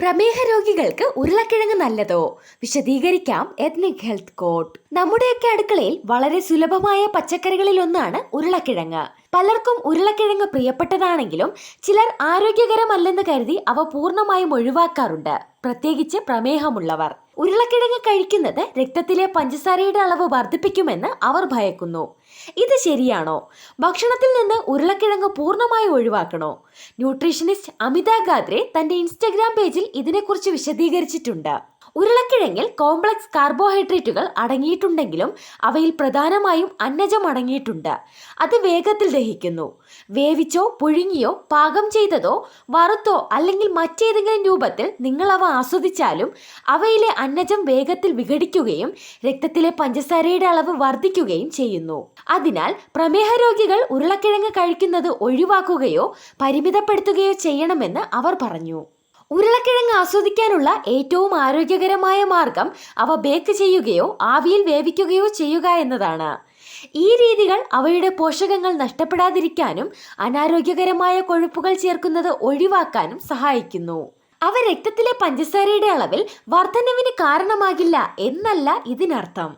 പ്രമേഹ രോഗികൾക്ക് ഉരുളക്കിഴങ്ങ് നല്ലതോ? വിശദീകരിക്കാം എത്നിക് ഹെൽത്ത് കോട്ട് നമ്മുടെയൊക്കെ അടുക്കളയിൽ വളരെ സുലഭമായ പച്ചക്കറികളിൽ ഒന്നാണ് ഉരുളക്കിഴങ്ങ്. പലർക്കും ഉരുളക്കിഴങ്ങ് പ്രിയപ്പെട്ടതാണെങ്കിലും ചിലർ ആരോഗ്യകരമല്ലെന്ന് കരുതി അവ പൂർണമായും ഒഴിവാക്കാറുണ്ട്. പ്രത്യേകിച്ച് പ്രമേഹമുള്ളവർ. ഉരുളക്കിഴങ്ങ് കഴിക്കുന്നത് രക്തത്തിലെ പഞ്ചസാരയുടെ അളവ് വർദ്ധിപ്പിക്കുമെന്ന് അവർ ഭയക്കുന്നു. ഇത് ശരിയാണോ? ഭക്ഷണത്തിൽ നിന്ന് ഉരുളക്കിഴങ്ങ് പൂർണമായി ഒഴിവാക്കണോ? ന്യൂട്രീഷനിസ്റ്റ് അമിത ഗാദ്രെ തന്റെ ഇൻസ്റ്റഗ്രാം പേജിൽ ഇതിനെക്കുറിച്ച് വിശദീകരിച്ചിട്ടുണ്ട്. ഉരുളക്കിഴങ്ങിൽ കോംപ്ലക്സ് കാർബോഹൈഡ്രേറ്റുകൾ അടങ്ങിയിട്ടുണ്ടെങ്കിലും അവയിൽ പ്രധാനമായും അന്നജം അടങ്ങിയിട്ടുണ്ട്. അത് വേഗത്തിൽ ദഹിക്കുന്നു. വേവിച്ചോ പുഴുങ്ങിയോ പാകം ചെയ്തതോ വറുത്തോ അല്ലെങ്കിൽ മറ്റേതെങ്കിലും രൂപത്തിൽ നിങ്ങൾ അവ ആസ്വദിച്ചാലും അവയിലെ അന്നജം വേഗത്തിൽ വിഘടിക്കുകയും രക്തത്തിലെ പഞ്ചസാരയുടെ അളവ് വർദ്ധിക്കുകയും ചെയ്യുന്നു. അതിനാൽ പ്രമേഹ രോഗികൾ ഉരുളക്കിഴങ്ങ് കഴിക്കുന്നത് ഒഴിവാക്കുകയോ പരിമിതപ്പെടുത്തുകയോ ചെയ്യണമെന്ന് അവർ പറഞ്ഞു. ഉരുളക്കിഴങ്ങ് ആസ്വദിക്കാനുള്ള ഏറ്റവും ആരോഗ്യകരമായ മാർഗം അവ ബേക്ക് ചെയ്യുകയോ ആവിയിൽ വേവിക്കുകയോ ചെയ്യുക എന്നതാണ്. ഈ രീതികൾ അവയുടെ പോഷകങ്ങൾ നഷ്ടപ്പെടാതിരിക്കാനും അനാരോഗ്യകരമായ കൊഴുപ്പുകൾ ചേർക്കുന്നത് ഒഴിവാക്കാനും സഹായിക്കുന്നു. അവ രക്തത്തിലെ പഞ്ചസാരയുടെ അളവിൽ വർധനവിന് കാരണമാകില്ല എന്നല്ല ഇതിനർത്ഥം.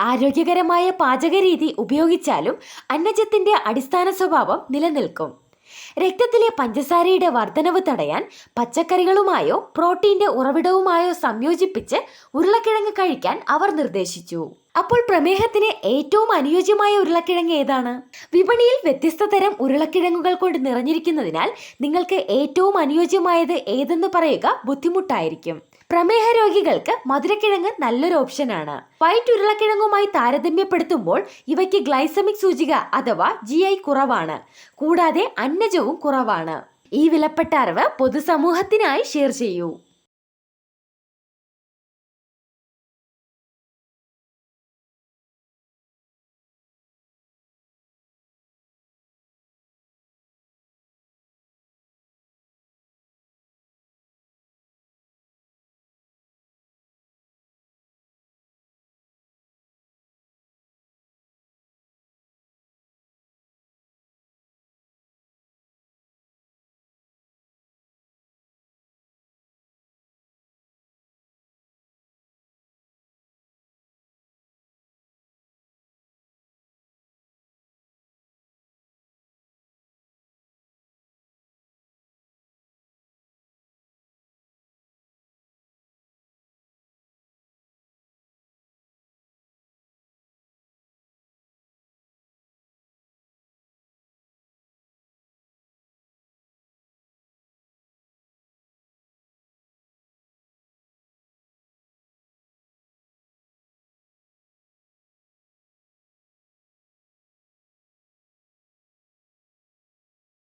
ആരോഗ്യകരമായ പാചകരീതി ഉപയോഗിച്ചാലും അന്നജത്തിന്റെ അടിസ്ഥാന സ്വഭാവം നിലനിൽക്കും. രക്തത്തിലെ പഞ്ചസാരയുടെ വർധനവ് തടയാൻ പച്ചക്കറികളുമായോ പ്രോട്ടീന്റെ ഉറവിടവുമായോ സംയോജിപ്പിച്ച് ഉരുളക്കിഴങ്ങ് കഴിക്കാൻ അവർ നിർദ്ദേശിച്ചു. അപ്പോൾ പ്രമേഹത്തിന് ഏറ്റവും അനുയോജ്യമായ ഉരുളക്കിഴങ്ങ് ഏതാണ്? വിപണിയിൽ വ്യത്യസ്ത തരം ഉരുളക്കിഴങ്ങുകൾ കൊണ്ട് നിറഞ്ഞിരിക്കുന്നതിനാൽ നിങ്ങൾക്ക് ഏറ്റവും അനുയോജ്യമായത് ഏതെന്ന് പറയുക ബുദ്ധിമുട്ടായിരിക്കും. പ്രമേഹ രോഗികൾക്ക് മധുരക്കിഴങ്ങ് നല്ലൊരു ഓപ്ഷനാണ് വൈറ്റ് ഉരുളക്കിഴങ്ങുമായി താരതമ്യപ്പെടുത്തുമ്പോൾ ഇവയ്ക്ക് ഗ്ലൈസമിക് സൂചിക അഥവാ ജി കുറവാണ്. കൂടാതെ അന്നജവും കുറവാണ്. ഈ വിലപ്പെട്ട അറിവ് പൊതുസമൂഹത്തിനായി ഷെയർ ചെയ്യൂ.